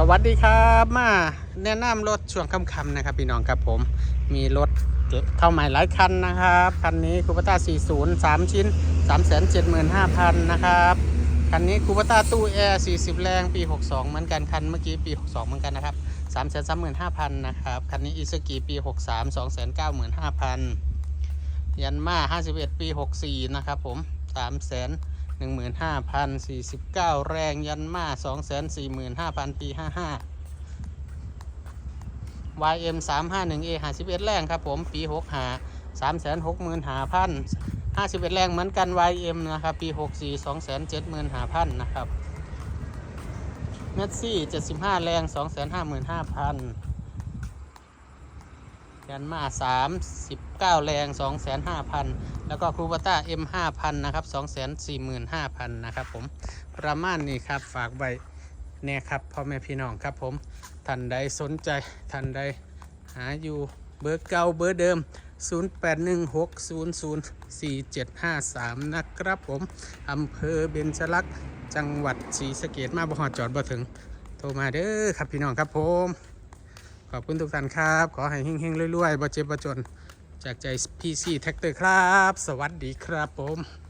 สวัสดีครับมาแนะนำรถช่วงค่ำๆนะครับ พี่น้องครับผมมีรถเข้าใหม่หลายคันนะครับคันนี้คูปต้า 40 3 ชิ้น 375,000 นะครับคันนี้คูปต้าตู้แอร์ 40 แรงปี 62 เหมือนกันคันเมื่อกี้ปี 62 เหมือนกันนะครับ 335,000 นะครับคันนี้อิสกิปี 63 295,000 ยันมา51 ปี 64 นะครับผม 3 0 0 0 15,049 แรงยันมา 245,000 ปี 55 YM 351A 51แรงครับผม ปี 65 365,000 51 แรงเหมือนกัน YM นะครับ ปี 64 275,000 นะครับเมสซี่ 75 แรง 255,000 ยันมา39แรง205,000แล้วก็ครูบาต้า M 5,000นะครับ245,000นะครับผมประมาณนี้ครับฝากไว้เนี่ยครับพ่อแม่พี่น้องครับผมท่านใดสนใจท่านใดหาอยู่เบอร์เก่าเบอร์เดิม 0816004753 นะครับผม อำเภอเบญจลักษณ์จังหวัดศรีสะเกดมาบ่หอดจอดบ่ถึง โทรมาเด้อครับพี่น้องครับผม อบคุณทุกท่านครับ ขอให้เฮงๆรวยๆบ่เจ็บบ่จน จากใจพีซีแท็กเตอร์ครับ สวัสดีครับผม